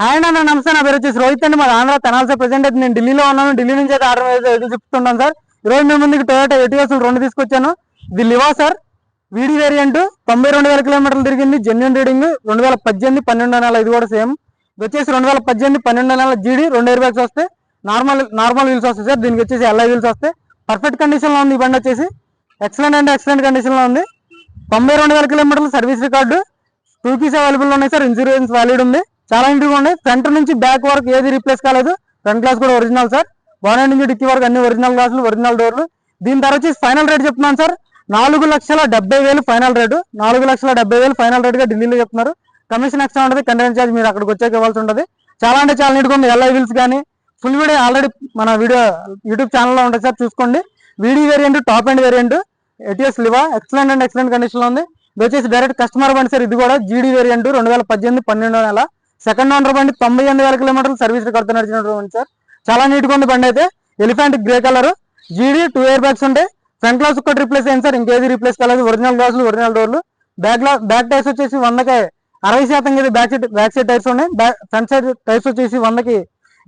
Hi అన్న నమస్తే. నా పేరు వచ్చేసి రోహిత్ అండి. మా ఆంధ్ర తెనాలి ప్రెసెంట్ ప్రజెంట్ అయితే నేను ఢిల్లీలో ఉన్నాను. ఢిల్లీ నుంచి అయితే ఆర్డర్ అయితే చెప్తున్నాను సార్. ఈరోజు మీ ముందుకు టొయోటా ఎటిఎస్ రెండు తీసుకొచ్చాను. ఇది లివా సార్. వీడి వేరియంట్ తొంభై రెండు వేల కిలోమీటర్లు తిరిగింది. జెన్యున్ రీడింగ్ రెండు వేల పద్దెనిమిది పన్నెండు నెల ఇది కూడా సేమ్ ఇది వచ్చేసి రెండు వేల పద్దెనిమిది పన్నెండు నెలల జీడి రెండు ఎయిర్ బ్యాగ్స్ వస్తాయి. నార్మల్ నార్మల్ వీల్స్ వస్తాయి సార్. దీనికి వచ్చేసి ఎల్ఐ వీల్స్ వస్తాయి. పర్ఫెక్ట్ కండిషన్లో ఉంది ఈ బండి వచ్చేసి. ఎక్సలెంట్ అంటే ఎక్సలెంట్ కండిషన్లో ఉంది. తొంభై రెండు వేల కిలోమీటర్లు service record two keys available ఉన్నాయి సార్. ఇన్సూరెన్స్ వ్యాలిడ్ ఉంది. చాలా ఇంటికి ఉన్నాయి. ఫ్రంట్ నుంచి బ్యాక్ వరకు ఏది రీప్లేస్ కాలేదు. ఫ్రంట్ గ్లాస్ కూడా ఒరిజినల్ సార్ బానెట్ నుంచి డిక్కి వరకు అన్ని ఒరిజినల్ గ్లాసులు ఒరిజినల్ డోర్లు దీని ధర ఫైనల్ రేట్ చెప్తున్నాను సార్ నాలుగు లక్షల డెబ్బై వేలు ఫైనల్ రేటు నాలుగు లక్షల డెబ్బై వేలు ఫైనల్ రేటుగా ఢిల్లీలో చెప్తున్నారు. కమిషన్ ఎక్స్ట్రా ఉంటుంది. కంటెంట్ ఛార్జ్ మీరు అక్కడికి వచ్చాక ఇవ్వాల్సి ఉంటుంది. చాలా అంటే చాలా నీట్గా ఉంది. ఎల్ఐ విల్స్ కానీ ఫుల్ వీడియో ఆల్రెడీ మన వీడియో యూట్యూబ్ ఛానల్లో ఉంటుంది సార్ చూసుకోండి. Video variant top and variant Etios Liva excellent and excellent కండిషన్లో ఉంది. ఇది వచ్చేసి డైరెక్ట్ కస్టమర్ బండి సార్ ఇది కూడా జీడీ వేరియంట్ రెండు వేల పద్దెనిమిది పన్నెండో నెల. సెకండ్ ఓనర్ బండి తొంభై ఎనిమిది వేల కిలోమీటర్లు సర్వీస్ కడుతూ నడిచినటువంటి సార్. చాలా నీట్గా ఉంది బండి అయితే. ఎలిఫెంట్ గ్రే కలర్ జీడీ టూ ఇయర్ బ్యాగ్స్ ఉంటాయి. ఫ్రంట్ గ్లాస్ ఒకటి రిప్లేస్ అయింది సార్. ఇంకేది రీప్లేస్ కాలేదు. ఒరిజినల్ గ్లాసులు ఒరిజినల్ డోర్లు బ్యాక్ బ్యాక్ టైర్స్ వచ్చేసి వందకి అరవై శాతం ఇది back side back side tyres ఉన్నాయి. ఫ్రంట్ సైడ్ టైర్స్ వచ్చేసి వందకి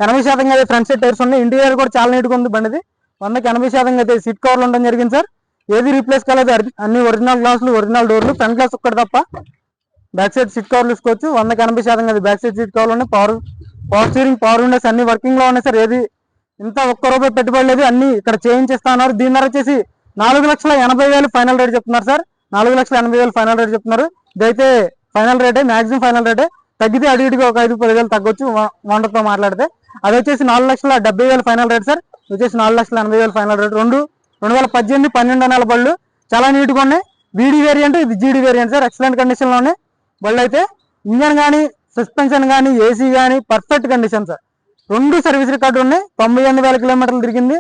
ఎనభై శాతం అయితే ఫ్రంట్ సైడ్ టైర్స్ ఉన్నాయి. ఇంటీరియర్ కూడా చాలా నీట్గా ఉంది బండిది. వందకి ఎనభై శాతం అయితే సీట్ కవర్లు ఉండడం జరిగింది సార్. ఏది రీప్లేస్ కాలేదు. అన్ని ఒరిజినల్ గ్లాసులు ఒరిజినల్ డోర్లు ఫ్రంట్ గ్లాస్ ఒక్కటి తప్ప బ్యాక్ సైడ్ సీట్ కవర్లు తీసుకోవచ్చు. వందకి ఎనభై శాతం కదా బ్యాక్ సైడ్ సీట్ కవర్లు ఉన్నాయి. Power power steering power windows అన్ని వర్కింగ్లో ఉన్నాయి సార్. ఏది ఇంత ఒక్క రూపాయి పెట్టుబడి లేదు. అన్ని ఇక్కడ చేయించేస్తా ఉన్నారు. దీని ధర వచ్చేసి నాలుగు లక్షల ఎనభై వేలు ఫైనల్ రేట్ చెప్తున్నారు సార్. నాలుగు లక్షల ఎనభై వేలు ఫైనల్ రేట్ చెప్తున్నారు. ఇదైతే ఫైనల్ రేటే మాక్సిమం ఫైనల్ రేటే. తగ్గితే అటు ఇటుగా ఒక ఐదు పదివేలు తగ్గొచ్చు. వండర్తో మాట్లాడితే అది వచ్చేసి నాలుగు లక్షల డెబ్బై వేలు ఫైనల్ రేట్ సార్. వచ్చేసి నాలుగు లక్షల ఎనభై వేలు ఫైనల్ రేట్. రెండు రెండు వేల పద్దెనిమిది పన్నెండు నెల బళ్ళు చాలా నీట్గా ఉన్నాయి. వీడి వేరియంట్ ఇది జీడీ వేరియంట్ సార్. ఎక్సలెంట్ కండిషన్లో ఉన్నాయి. బళ్ళు అయితే ఇంజన్ కానీ సస్పెన్షన్ కానీ ఏసీ కానీ పర్ఫెక్ట్ కండిషన్ సార్. రెండు సర్వీస్ రికార్డు ఉన్నాయి. తొంభై ఎనిమిది వేల కిలోమీటర్లు తిరిగింది.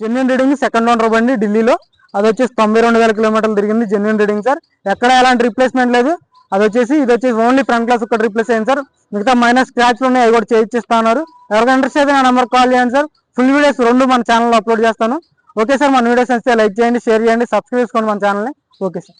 జెన్యున్ రీడింగ్ సెకండ్ ఓనర్ బండి ఢిల్లీలో. అది వచ్చేసి తొంభై రెండు వేల కిలోమీటర్లు తిరిగింది. Genuine reading sir. ఎక్కడ ఎలాంటి రిప్లేస్మెంట్ లేదు. అది వచ్చేసి ఇది వచ్చేసి ఓన్లీ ఫ్రంట్ క్లాస్ ఒకటి రిప్లేస్ అయింది సార్. మిగతా మైనస్ స్క్రాచ్లు ఉన్నాయి. అవి కూడా చేయించేస్తా ఉన్నారు ఎవరికి ఇంట్రెస్ట్ అయితే నా నెంబర్ కాల్ చేయండి సార్. ఫుల్ వీడియోస్ రెండు మన ఛానల్లో అప్లోడ్ చేస్తాను. ఓకే సార్ మన వీడియోస్ నచ్చితే లైక్ చేయండి షేర్ చేయండి సబ్స్క్రైబ్ చేసుకోండి మన ఛానల్ని ఓకే సార్.